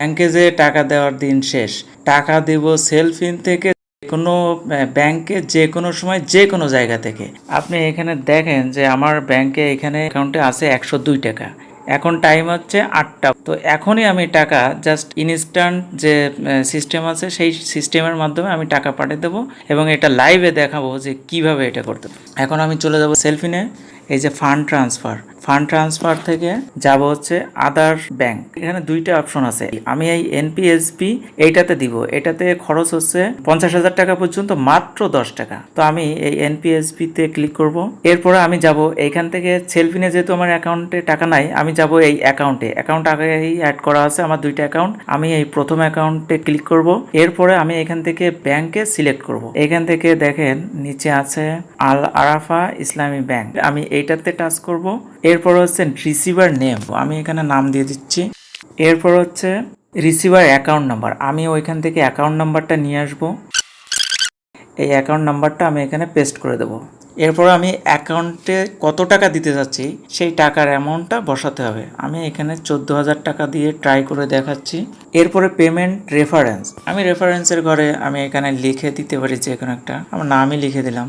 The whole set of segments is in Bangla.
ব্যাংকে যে টাকা দেওয়ার দিন শেষ, টাকা দেব সেলফিন থেকে কোনো ব্যাংকে যে কোনো সময় যে কোনো জায়গা থেকে। আপনি এখানে দেখেন যে আমার ব্যাংকে এখানে অ্যাকাউন্টে আছে একশো দুই টাকা। এখন টাইম হচ্ছে আটটা। তো এখনই আমি টাকা জাস্ট ইনস্ট্যান্ট যে সিস্টেম আছে সেই সিস্টেমের মাধ্যমে আমি টাকা পাঠিয়ে দেবো এবং এটা লাইভে দেখাবো যে কীভাবে এটা করতে। এখন আমি চলে যাব সেলফিনে। এই যে ফান্ড ট্রান্সফার। ফান্ড ট্রান্সফার থেকে যাব হচ্ছে আদার ব্যাংক। এখানে দুইটা অপশন আছে। আমি এই এনপিএসপি এইটাতে দিব। এটাতে খরচ হচ্ছে পঞ্চাশ হাজার টাকা পর্যন্ত, মাত্র দশ টাকা। তো আমি এই এনপিএসপি তে ক্লিক করব। এরপরে আমি যাব এইখান থেকে সেলফিনে, যেহেতু আমার অ্যাকাউন্টে টাকা নাই, আমি যাব এই অ্যাকাউন্টে। অ্যাকাউন্ট আগেই অ্যাড করা আছে আমার দুইটা অ্যাকাউন্ট। আমি এই প্রথম অ্যাকাউন্টে ক্লিক করব। এরপরে আমি এখান থেকে ব্যাংকে সিলেক্ট করব। এখান থেকে দেখেন নিচে আছে আল আরাফা ইসলামী ব্যাংক। আমি এইটাতে টাচ করব। এরপর হচ্ছে রিসিভার নেম আমি এখানে নাম দিয়ে দিচ্ছি। এরপর হচ্ছে রিসিভার অ্যাকাউন্ট নাম্বার আমি ওইখান থেকে অ্যাকাউন্ট নাম্বারটা নিয়ে আসব। এই অ্যাকাউন্ট নাম্বারটা আমি এখানে পেস্ট করে দেবো। এরপর আমি অ্যাকাউন্টে কত টাকা দিতে যাচ্ছি, সেই টাকার অ্যামাউন্টটা বসাতে হবে। আমি এখানে চোদ্দ হাজার টাকা দিয়ে ট্রাই করে দেখাচ্ছি। এরপরে পেমেন্ট রেফারেন্স আমি রেফারেন্সের ঘরে আমি এখানে লিখে দিতে পারি যে কোনো একটা, আমার নামই লিখে দিলাম।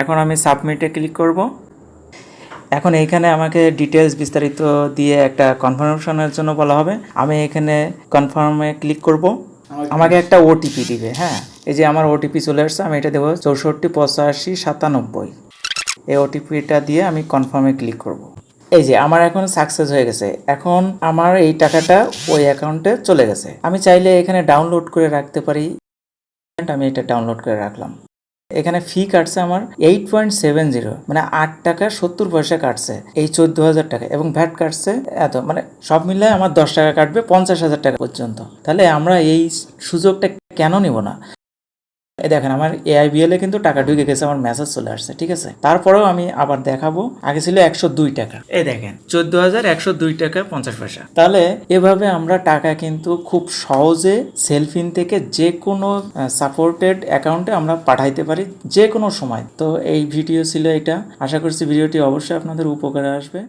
এখন আমি সাবমিটে ক্লিক করব। এখন এইখানে আমাকে ডিটেলস বিস্তারিত দিয়ে একটা কনফার্মেশনের জন্য বলা হবে। আমি এখানে কনফার্মে ক্লিক করব। আমাকে একটা ওটিপি দিবে হ্যাঁ? এই যে আমার ওটিপি চলে আসছে আমি এটা দেবো চৌষট্টি পঁচাশি সাতানব্বই। এই ওটিপিটা দিয়ে আমি কনফার্মে ক্লিক করব। এই যে আমার এখন সাকসেস হয়ে গেছে। এখন আমার এই টাকাটা ওই অ্যাকাউন্টে চলে গেছে। আমি চাইলে এখানে ডাউনলোড করে রাখতে পারি। আমি এটা ডাউনলোড করে রাখলাম। এখানে ফি কাটছে আমার এইট পয়েন্ট সেভেন জিরো মানে আট টাকা সত্তর পয়সা কাটছে এই চোদ্দ হাজার টাকা। এবং ভ্যাট কাটছে এত মানে সব মিলিয়ে আমার দশ টাকা কাটবে পঞ্চাশ হাজার টাকা পর্যন্ত। তাহলে আমরা এই সুযোগটা কেন নিব না? এই দেখেন, আমার এআইবিএল এ কিন্তু টাকা ঢুকে গেছে, আমার মেসেজ চলে আসছে, ঠিক আছে? তারপরেও আমি আবার দেখাবো, আগে ছিল একশো দুই টাকা। এই দেখেন, চোদ্দ হাজার একশো দুই টাকা পঞ্চাশ পয়সা। তাহলে এভাবে আমরা টাকা কিন্তু খুব সহজে সেলফিন থেকে যে কোনো সাপোর্টেড অ্যাকাউন্টে আমরা পাঠাইতে পারি, যে কোনো সময়। তো এই ভিডিও ছিল এটা। আশা করছি ভিডিওটি অবশ্যই আপনাদের উপকারে আসবে।